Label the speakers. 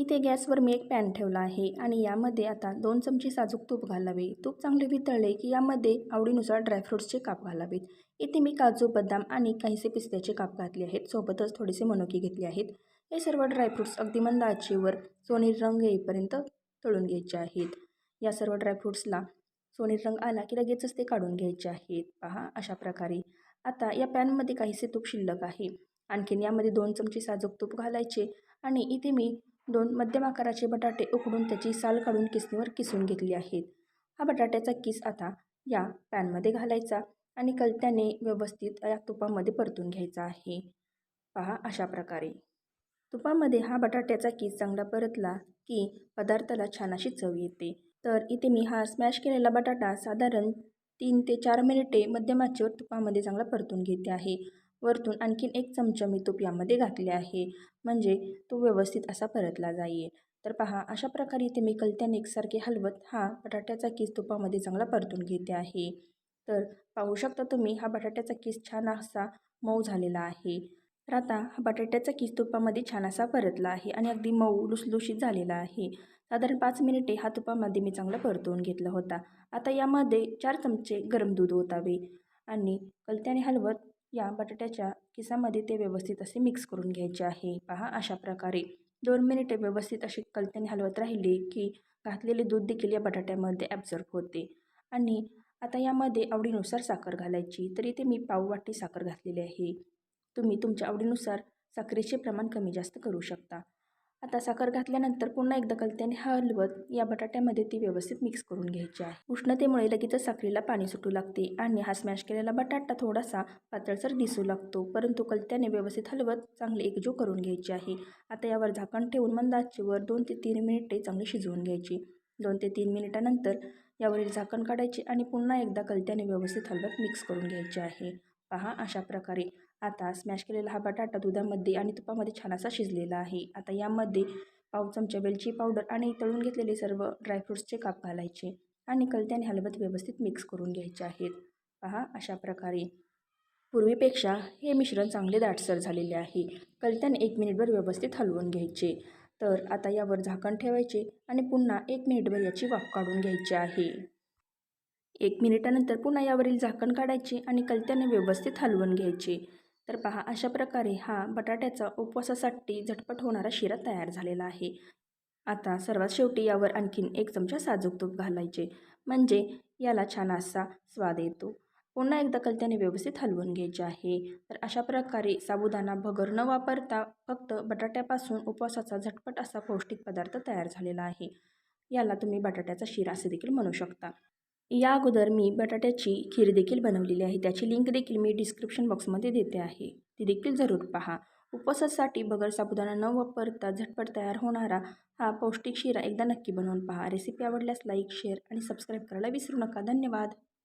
Speaker 1: इथे गॅसवर मी एक पॅन ठेवला आहे आणि यामध्ये आता दोन चमचे साजूक तूप घालावे. तूप चांगले वितळले की यामध्ये आवडीनुसार ड्रायफ्रूट्सचे काप घालावेत. इथे मी काजू बदाम आणि काहीसे पिस्त्याचे काप घातले आहेत. सोबतच थोडेसे मनोकी घेतले आहेत. हे सर्व ड्रायफ्रूट्स अगदी मंद आचेवर सोनेरी रंग येईपर्यंत तळून घ्यायचे आहेत. या सर्व ड्रायफ्रूट्सला सोनेरी रंग आला की लगेचच ते काढून घ्यायचे आहेत. पहा अशा प्रकारे. आता या पॅनमध्ये काहीसे तूप शिल्लक आहे. आणखीन यामध्ये दोन चमचे साजूक तूप घालायचे आणि इथे मी दोन मध्यम आकाराचे बटाटे उकडून त्याची साल काढून किसणीवर किसून घेतली आहेत. हा बटाट्याचा किस आता या पॅनमध्ये घालायचा आणि कलत्याने व्यवस्थित या तुपामध्ये परतून घ्यायचा आहे. पहा अशा प्रकारे. तुपामध्ये हा बटाट्याचा किस चांगला परतला की पदार्थाला छान अशी चव येते. तर इथे मी हा स्मॅश केलेला बटाटा साधारण तीन ते चार मिनिटे मध्यम आचेवर तुपामध्ये चांगला परतून घेते आहे. वरतून आणखीन एक चमचा मी तूप यामध्ये घातले आहे. म्हणजे तो व्यवस्थित असा परतला जाईल. तर पहा अशा प्रकारे इथे मी कलत्याने एकसारखे हलवत हा बटाट्याचा किस तुपामध्ये चांगला परतून घेते आहे. तर पाहू शकता तुम्ही हा बटाट्याचा किस छान असा मऊ झालेला आहे. तर आता हा बटाट्याचा किस तुपामध्ये छान असा परतला आहे आणि अगदी मऊ लुसलुशीत झालेला आहे. साधारण पाच मिनिटे हा तुपामध्ये मी चांगला परतवून घेतला होता. आता यामध्ये चार चमचे गरम दूध ओतावे आणि कलत्याने हलवत या बटाट्याच्या किसामध्ये ते व्यवस्थित असे मिक्स करून घ्यायचे आहे. पहा अशा प्रकारे. दोन मिनिटे व्यवस्थित अशी कलत्याने हलवत राहिले की घातलेले दूध देखील या बटाट्यामध्ये ॲब्झर्व होते. आणि आता यामध्ये आवडीनुसार साखर घालायची. तर इथे मी पाव वाटी साखर घातलेली आहे. तुम्ही तुमच्या आवडीनुसार साखरेचे प्रमाण कमी जास्त करू शकता. आता साखर घातल्यानंतर पुन्हा एकदा कलत्याने हलवत या बटाट्यामध्ये ती व्यवस्थित मिक्स करून घ्यायची आहे. उष्णतेमुळे लगेचच साखरेला पाणी सुटू लागते आणि हा स्मॅश केलेला बटाटा थोडासा पातळसर दिसू लागतो परंतु कलत्याने व्यवस्थित हलवत चांगले एकजू करून घ्यायची आहे. आता यावर झाकण ठेवून मंद दोन ते तीन मिनिटे चांगली शिजवून घ्यायची. दोन ते तीन मिनिटानंतर यावरील झाकण काढायचे आणि पुन्हा एकदा कलत्याने व्यवस्थित हलवत मिक्स करून घ्यायचे आहे. पहा अशा प्रकारे आता स्मॅश केलेला हा बटाटा दुधामध्ये आणि तुपामध्ये छान असा शिजलेला आहे. आता यामध्ये पाव चमचा वेलची पावडर आणि तळून घेतलेले सर्व ड्रायफ्रूट्सचे काप घालायचे आणि कलत्याने हलवत व्यवस्थित मिक्स करून घ्यायचे आहेत. पहा अशा प्रकारे. पूर्वीपेक्षा हे मिश्रण चांगले दाटसर झालेले आहे. कलत्याने एक मिनिटभर व्यवस्थित हलवून घ्यायचे. तर आता यावर झाकण ठेवायचे आणि पुन्हा एक मिनिटभर याची वाफ काढून घ्यायची आहे. एक मिनिटानंतर पुन्हा यावरील झाकण काढायचे आणि कलत्याने व्यवस्थित हलवून घ्यायचे. तर पहा अशा प्रकारे हा बटाट्याचा उपवासासाठी झटपट होणारा शिरा तयार झालेला आहे. आता सर्वात शेवटी यावर आणखीन एक चमचा साजूक तूप घालायचे. म्हणजे याला छान असा स्वाद येतो. पुन्हा एकदा कलत्याने व्यवस्थित हलवून घ्यायचे आहे. तर अशा प्रकारे साबुदाणा भगर न वापरता फक्त बटाट्यापासून उपवासाचा झटपट असा पौष्टिक पदार्थ तयार झालेला आहे. याला तुम्ही बटाट्याचा शिरा असे देखील म्हणू शकता. या अगोदर मी बटाट्याची खीर देखील बनवलेली आहे. त्याची लिंक देखील मी डिस्क्रिप्शन बॉक्समध्ये देते आहे. ती देखील जरूर पहा. उपवासासाठी बगर साबुदाणा न वापरता झटपट तयार होणारा हा पौष्टिक शिरा एकदा नक्की बनवून पहा. रेसिपी आवडल्यास लाईक शेअर आणि सबस्क्राईब करायला विसरू नका. धन्यवाद.